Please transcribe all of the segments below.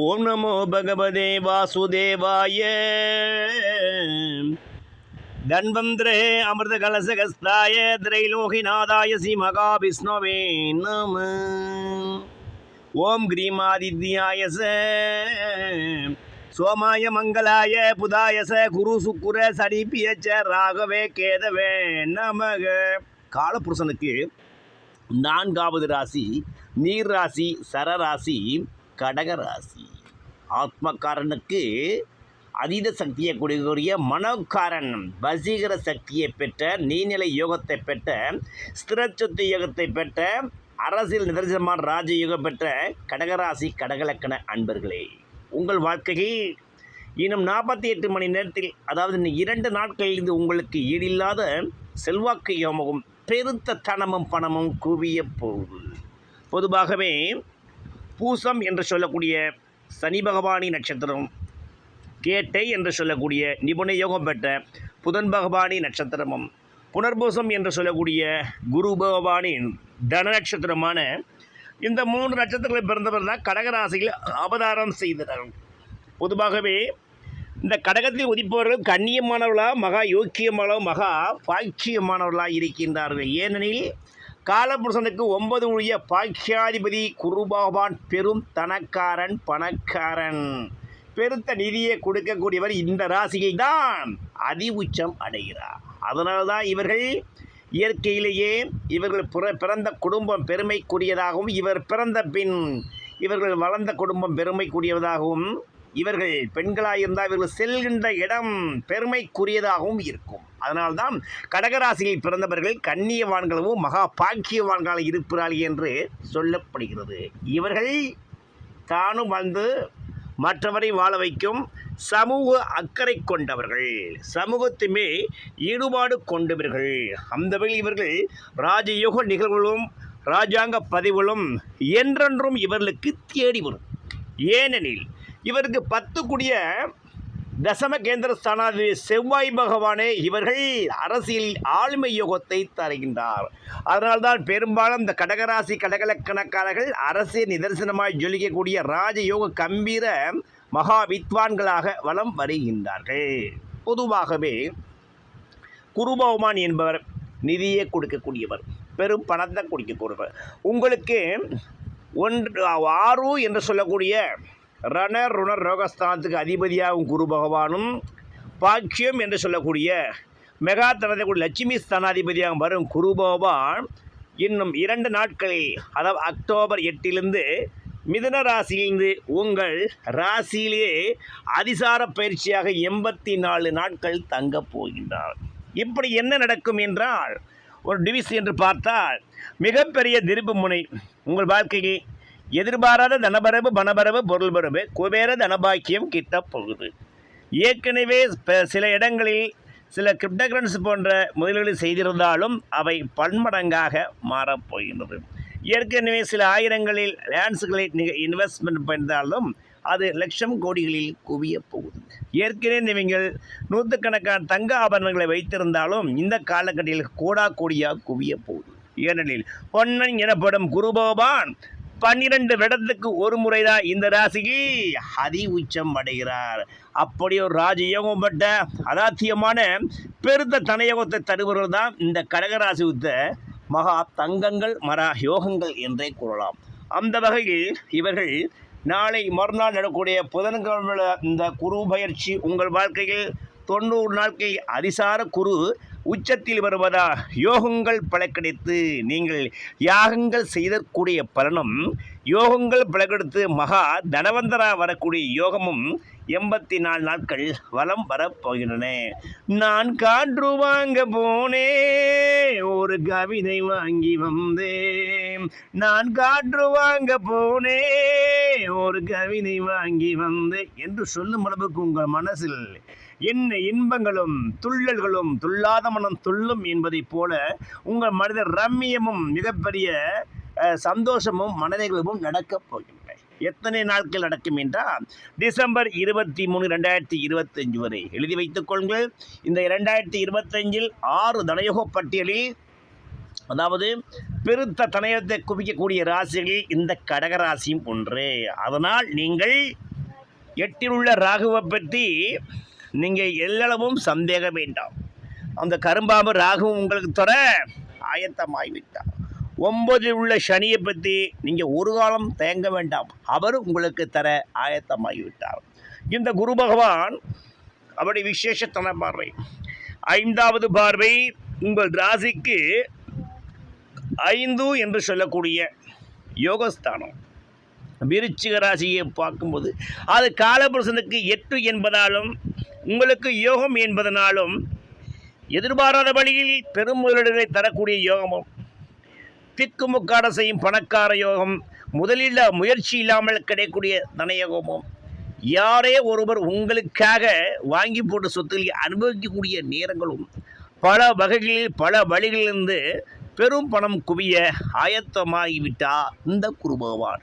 ஓம் நமோ பகவதே வாசுதேவாய. தன்வந்திரே அமிர்த கலசகஸ்தாய திரைலோகிநாதாய ஸ்ரீ மகாவிஷ்ணுவே நம. ஓம் கிரீமாதித்யாய ச. சோமாய மங்களாய புதாய ச. குரு சுக்குர சடிப்பியச்ச ராகவே கேதவே நமக. காலபுருஷனுக்கு நான்காவது ராசி நீர் ராசி சரராசி கடகராசி. ஆத்மக்காரனுக்கு அதீத சக்தியை கொடுக்கக்கூடிய மனோக்காரன் வசீகர சக்தியை பெற்ற நீர்நிலை யோகத்தை பெற்ற ஸ்திரச்சொத்து யோகத்தை பெற்ற அரசியல் நிதர்சனமான ராஜயோகம் பெற்ற கடகராசி கடகலக்கண அன்பர்களே உங்கள் வாழ்க்கையில் இன்னும் நாற்பத்தி எட்டு மணி நேரத்தில் அதாவது இன்னும் இரண்டு நாட்களில் இது உங்களுக்கு ஈடில்லாத செல்வாக்கு யோமகம் பெருத்த தனமும் பணமும் குவிய போகுது பொதுவாகவே பூசம் என்று சொல்லக்கூடிய சனி பகவானி நட்சத்திரம் கேட்டை என்று சொல்லக்கூடிய நிபுண யோகம் பெற்ற புதன் பகவானி நட்சத்திரமும் புனர்பூசம் என்று சொல்லக்கூடிய குரு பகவானின் தன நட்சத்திரமான இந்த மூன்று நட்சத்திரங்களை பிறந்தவர் தான் கடகராசியில் அவதாரம் செய்தனர் பொதுவாகவே இந்த கடகத்தில் உதிப்பவர்கள் கண்ணியமானவர்களாக மகா யோக்கியமானவர்களாக மகா பாக்கியமானவர்களாக இருக்கின்றார்கள். ஏனெனில் காலபுருஷனுக்கு ஒன்பது உரிய பாக்கியாதிபதி குருபகவான் பெரும் தனக்காரன் பணக்காரன். பெருத்த நிதியை கொடுக்கக்கூடியவர் இந்த ராசியை தான் அதி உச்சம் அடைகிறார். அதனால்தான் இவர்கள் இயற்கையிலேயே இவர்கள் பிற பிறந்த குடும்பம் பெருமைக்குரியதாகவும் இவர் பிறந்த பின் இவர்கள் வளர்ந்த குடும்பம் பெருமைக்குரியதாகவும் இவர்கள் பெண்களாக இருந்தால் இவர்கள் செல்கின்ற இடம் பெருமைக்குரியதாகவும் இருக்கும். அதனால்தான் கடகராசியில் பிறந்தவர்கள் கண்ணியவான்களவும் மகா பாக்கியவான்களாக இருப்பார்கள் என்று சொல்லப்படுகிறது. இவர்கள் தானும் வந்து மற்றவரை வாழ வைக்கும் சமூக அக்கறை கொண்டவர்கள். சமூகத்துமே ஈடுபாடு கொண்டவர்கள். அந்த வகையில் இவர்கள் ராஜயோக நிகழ்வுகளும் ராஜாங்க பதிவுகளும் என்றென்றும் இவர்களுக்கு தேடி வரும். ஏனெனில் இவருக்கு பத்து கூடிய தசம கேந்திர ஸ்தானாதிபதி செவ்வாய் பகவானே இவர்கள் அரசியல் ஆளுமை யோகத்தை தருகின்றார். அதனால்தான் பெரும்பாலும் இந்த கடகராசி கடகலக்கணக்காரர்கள் அரசியல் நிதர்சனமாய் ஜொலிக்கக்கூடிய ராஜயோக கம்பீர மகா வித்வான்களாக வலம் வருகின்றார்கள். பொதுவாகவே குருபவமான் என்பவர் நிதியை கொடுக்கக்கூடியவர் பெரும் பணத்தை கொடுக்கக்கூடியவர். உங்களுக்கு ஒன்று ஆறு என்று சொல்லக்கூடிய ரண ருண ரோகஸ்தானத்துக்கு அதிபதியாகும் குரு பகவானும் பாக்கியம் என்று சொல்லக்கூடிய மெகா தனத்தை லட்சுமி ஸ்தானாதிபதியாக வரும் குரு பகவான் இன்னும் இரண்டு நாட்களில் அதாவது அக்டோபர் எட்டிலிருந்து மிதன ராசியிலிருந்து உங்கள் ராசியிலே அதிசார பயிற்சியாக எண்பத்தி நாலு நாட்கள் தங்கப் போகின்றார். இப்படி என்ன நடக்கும் என்றால் ஒரு டிவிஸ் என்று பார்த்தால் மிகப்பெரிய திருப்பு முனை உங்கள் வாழ்க்கையை எதிர்பாராத தனபரவு பணபரவு பொருள் பரவு குபேர தனபாக்கியம் கிட்ட போகுது ஏற்கனவே சில இடங்களில் சில கிரிப்டோகரன்ஸ் போன்ற முதலீடு செய்திருந்தாலும் அவை பன்மடங்காக மாறப்போகின்றது. ஏற்கனவே சில ஆயிரங்களில் லேண்ட்ஸுகளை இன்வெஸ்ட்மெண்ட் பண்ணிருந்தாலும் அது லட்சம் கோடிகளில் குவிய போகுது ஏற்கனவே நீங்கள் நூற்றுக்கணக்கான தங்க ஆபரணங்களை வைத்திருந்தாலும் இந்த காலகட்டத்தில் கோடா கோடியாக குவிய போகுது ஏனெனில் பொன்னன் எனப்படும் குருபோபான் பன்னிரண்டு வருடத்துக்கு ஒரு முறைதான் இந்த ராசிக்கு அதி உச்சம் அடைகிறார். அப்படி ஒரு ராஜயோகம் பட்ட அதாத்தியமான பெருத்த தனயோகத்தை தருபவர்கள் தான் இந்த கடகராசி உத்த மகா தங்கங்கள் மரா யோகங்கள் என்றே கூறலாம். அந்த வகையில் இவர்கள் நாளை மறுநாள் நடக்கக்கூடிய புதன்கிழமை இந்த குரு பயிற்சி உங்கள் வாழ்க்கையில் தொண்ணூறு நாட்கள் அதிசார குரு உச்சத்தில் வருவதா? யோகங்கள் பல கிடைத்து நீங்கள் யாகங்கள் செய்தக்கூடிய பலனும் யோகங்கள் பல கிடைத்து மகா தனவந்தரா வரக்கூடிய யோகமும் எண்பத்தி நாலு நாட்கள் வலம் வரப்போகின்றன நான் காற்று வாங்க போனே ஒரு கவிதை வாங்கி வந்தேன். நான் காற்று வாங்க போனே ஒரு கவிதை வாங்கி வந்தேன். என்று சொல்லும் அளவுக்கு உங்கள் மனசில் என்ன இன்பங்களும் துள்ளல்களும் துள்ளாத மனம் துள்ளும் என்பதைப் போல உங்கள் மனித ரம்மியமும் மிகப்பெரிய சந்தோஷமும் மனதைகளும் நடக்கப் போகின்றன. எத்தனை நாட்கள் நடக்கும் என்றால் டிசம்பர் இருபத்தி மூணு ரெண்டாயிரத்தி இருபத்தஞ்சு வரை. எழுதி வைத்துக் கொள்ளுங்கள். இந்த இரண்டாயிரத்தி இருபத்தஞ்சில் ஆறு தனயோக பட்டியலில் அதாவது பெருத்த தனயத்தை குவிக்கக்கூடிய ராசிகளில் இந்த கடக ராசியும் ஒன்று. அதனால் நீங்கள் எட்டில் உள்ள ராகுவை பற்றி நீங்கள் எல்லளவும் சந்தேகம் வேண்டாம். அந்த கரும்பாம்பு ராகுவும் உங்களுக்கு தர ஆயத்தமாகிவிட்டார் ஒன்பதில் உள்ள சனியை பற்றி நீங்கள் ஒரு காலம் தயங்க வேண்டாம். அவர் உங்களுக்கு தர ஆயத்தமாகிவிட்டார் இந்த குரு பகவான் அவருடைய விசேஷத்தன பார்வை. ஐந்தாவது பார்வை உங்கள் ராசிக்கு ஐந்து என்று சொல்லக்கூடிய யோகஸ்தானம். விருச்சிக ராசியை பார்க்கும்போது அது காலபுருஷனுக்கு எட்டு என்பதாலும் உங்களுக்கு யோகம் என்பதனாலும் எதிர்பாராத வழியில் பெரும் முதலீடுகளை தரக்கூடிய யோகமும் திக்குமுக்காட செய்யும் பணக்கார யோகம் முதலில் முயற்சி இல்லாமல் கிடைக்கக்கூடிய தனயோகமும் யாரே ஒருவர் உங்களுக்காக வாங்கி போட்ட சொத்துக்களை அனுபவிக்கக்கூடிய நேரங்களும் பல வகைகளில் பல வழிகளிலிருந்து பெரும் பணம் குவிய ஆயத்தமாகிவிட்டா இந்த குருபகவான்.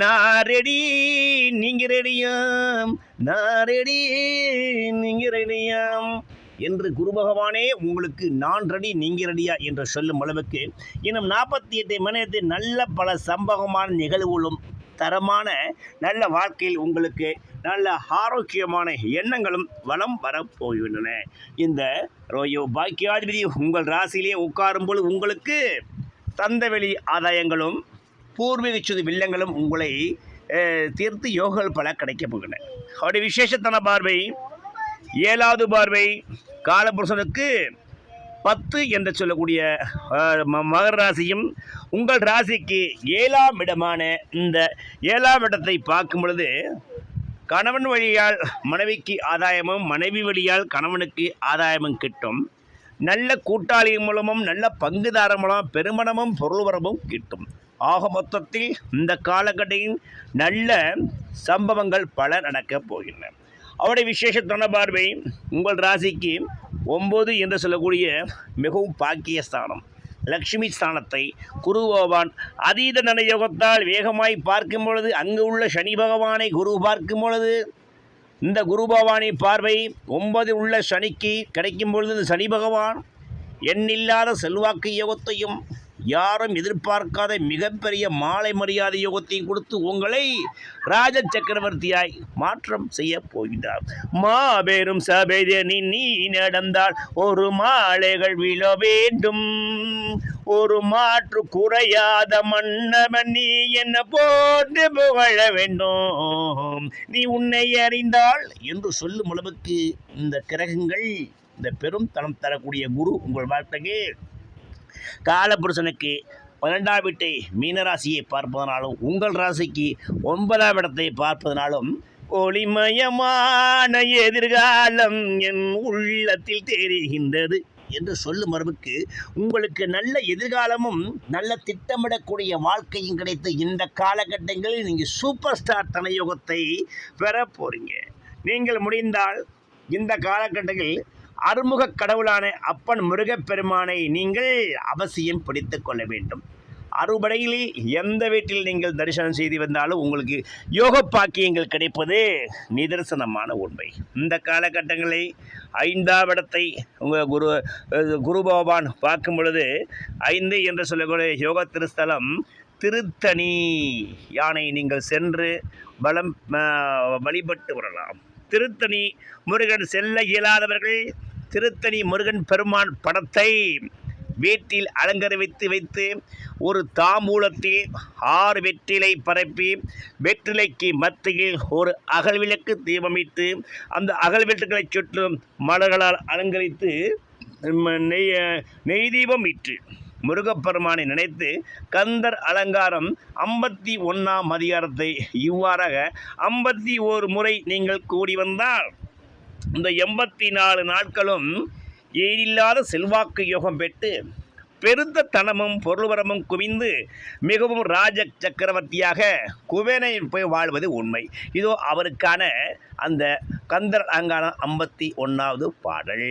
நான் ரெடி நீங்க ரெடியாம் நான் ரெடி நீங்க ரெடியாம் என்று குரு பகவானே உங்களுக்கு நான் ரெடி நீங்க ரெடியா என்று சொல்லும் அளவுக்கு இன்னும் நாற்பத்தி எட்டு மணி நேரத்தில் நல்ல பல சம்பவமான நிகழ்வுகளும் தரமான நல்ல வாழ்க்கையில் உங்களுக்கு நல்ல ஆரோக்கியமான எண்ணங்களும் வளம் வரப்போகின்றன இந்த ரோயோ பாக்கியாதிபதி உங்கள் ராசியிலே உட்காரும் பொழுது உங்களுக்கு தந்தவெளி ஆதாயங்களும் பூர்வீக சுது வில்லங்களும் உங்களை தீர்த்து யோகங்கள் பல கிடைக்கப் போகின்றன. அவருடைய விசேஷத்தன பார்வை ஏழாவது பார்வை காலபுருஷனுக்கு பத்து என்று சொல்லக்கூடிய ம- மகர ராசியும் உங்கள் ராசிக்கு ஏழாம் இடமான இந்த ஏழாம் இடத்தை பார்க்கும் பொழுது கணவன் வழியால் மனைவிக்கு ஆதாயமும் மனைவி வழியால் கணவனுக்கு ஆதாயமும் கிட்டும். நல்ல கூட்டாளி மூலமும் நல்ல பங்குதாரர் மூலம் பெருமணமும் பொருள்வரமும் கிட்டும். ஆக மொத்தத்தில் இந்த காலகட்டையின் நல்ல சம்பவங்கள் பல நடக்கப் போகின்றன. அவருடைய விசேஷத்தான பார்வை உங்கள் ராசிக்கு ஒம்பது என்று சொல்லக்கூடிய மிகவும் பாக்கிய ஸ்தானம் லக்ஷ்மி ஸ்தானத்தை குரு பகவான் அதீத நனயோகத்தால் வேகமாய் பார்க்கும் பொழுது அங்கு உள்ள சனி பகவானை குரு பார்க்கும் பொழுது இந்த குரு பகவானை பார்வை ஒன்பது உள்ள சனிக்கு கிடைக்கும் பொழுது இந்த சனி பகவான் எண்ணில்லாத செல்வாக்கு யோகத்தையும் யாரும் எதிர்பார்க்காத மிகப்பெரிய மாலை மரியாதை யோகத்தையும் கொடுத்து உங்களை ராஜ சக்கரவர்த்தியாய் மாற்றம் செய்ய போகிறார் மாபெரும் சபைதனி நீ நடந்தால் ஒரு மாலைகள் விழ வேண்டும். ஒரு மாற்று குறையாத மன்னவன் நீ என்ன போட்டு புகழ வேண்டும். நீ உன்னை அறிந்தால் என்று சொல்லும் அளவுக்கு இந்த கிரகங்கள் இந்த பெரும் தனம் தரக்கூடிய குரு உங்கள் வாழ்க்கைக்கு காலபுருஷனுக்கு பன்னெண்டாம் வீட்டை மீனராசியை பார்ப்பதனாலும் உங்கள் ராசிக்கு ஒன்பதாம் இடத்தை பார்ப்பதனாலும் ஒளிமயமான எதிர்காலம் என் உள்ளத்தில் தெரிகின்றது என்று சொல்லும் மரபுக்கு உங்களுக்கு நல்ல எதிர்காலமும் நல்ல திட்டமிடக்கூடிய வாழ்க்கையும் கிடைத்த இந்த காலகட்டங்களில் நீங்கள் சூப்பர் ஸ்டார் தனயோகத்தை பெற போறீங்க. நீங்கள் முடிந்தால் இந்த காலகட்டங்களில் அறுமுக கடவுளான அப்பன் முருகப்பெருமானை நீங்கள் அவசியம் பிடித்து கொள்ள வேண்டும். அறுபடையிலே எந்த வீட்டில் நீங்கள் தரிசனம் செய்து வந்தாலும் உங்களுக்கு யோக பாக்கியங்கள் கிடைப்பது நிதர்சனமான உண்மை. இந்த காலகட்டங்களை ஐந்தாம் இடத்தை உங்கள் குரு குரு பகவான் பார்க்கும் பொழுது ஐந்து என்று சொல்லக்கூடிய யோக திருஸ்தலம் திருத்தணி யானை நீங்கள் சென்று பலம் வழிபட்டு வரலாம். திருத்தணி முருகன் செல்ல இயலாதவர்கள் திருத்தணி முருகன் பெருமான் படத்தை வீட்டில் அலங்கரித்து வைத்து ஒரு தாம்பூலத்தில் ஆறு வெற்றிலை பரப்பி வெற்றிலைக்கு மத்தியில் ஒரு அகல் விளக்கு தீபமிட்டு அந்த அகல் விளக்குகளை சுற்றும் மலர்களால் அலங்கரித்து நெய் நெய் தீபம் இட்டு முருகப்பெருமானை நினைத்து கந்தர் அலங்காரம் ஐம்பத்தி ஒன்றாம் அதிகாரத்தை இவ்வாறாக ஐம்பத்தி ஓரு முறை நீங்கள் கூடி வந்தால் இந்த எண்பத்தி நாலு நாட்களும் ஈடில்லாத செல்வாக்கு யோகம் பெற்று பெருத்த தனமும் பொருள்வரமும் குவிந்து மிகவும் ராஜ சக்கரவர்த்தியாக குபேனை போய் வாழ்வது உண்மை. இதோ அவருக்கான அந்த கந்தர் அலங்காரம் ஐம்பத்தி ஒன்றாவது பாடல்.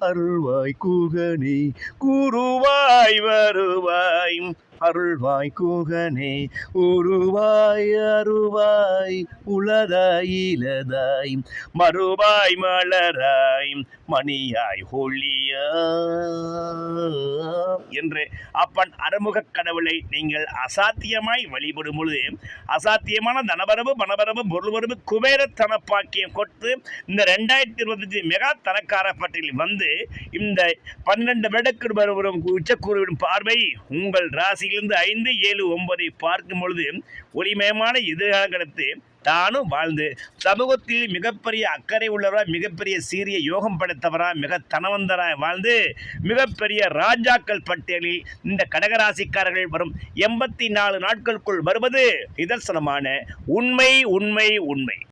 அருள்வாய் கூகனே குருவாய் வருவாய். அருள்வாய் கூகனே உருவாய் அருவாய் உளதாய் இலதாய் மறுவாய் மலராய் மணியாய் ஒளியா என்று அப்பன் அறுமுக கடவுளை நீங்கள் அசாத்தியமாய் வழிபடும் பொழுது அசாத்தியமான தனவரவு பணவரவு பொருள்வரவு குபேர தனப்பாக்கியம் கொடுத்து இந்த ரெண்டாயிரத்தி இருபத்தஞ்சு மெகா தனக்கார பட்டியலில் வந்து இந்த பன்னெண்டு வருடக்கு வரும் உச்சக்கூறுவிடும் பார்வை உங்கள் ராசி ராசியிலிருந்து ஐந்து ஏழு ஒன்பதை பார்க்கும் பொழுது ஒளிமயமான எதிர்காலம் கிடைத்து தானும் வாழ்ந்து சமூகத்தில் மிகப்பெரிய அக்கறை உள்ளவராக மிகப்பெரிய சீரிய யோகம் படைத்தவராக மிக தனவந்தராய் வாழ்ந்து மிகப்பெரிய ராஜாக்கள் பட்டியலில் இந்த கடகராசிக்காரர்கள் வரும் எண்பத்தி நாலு நாட்களுக்குள் வருவது நிதர்சனமான உண்மை உண்மை உண்மை.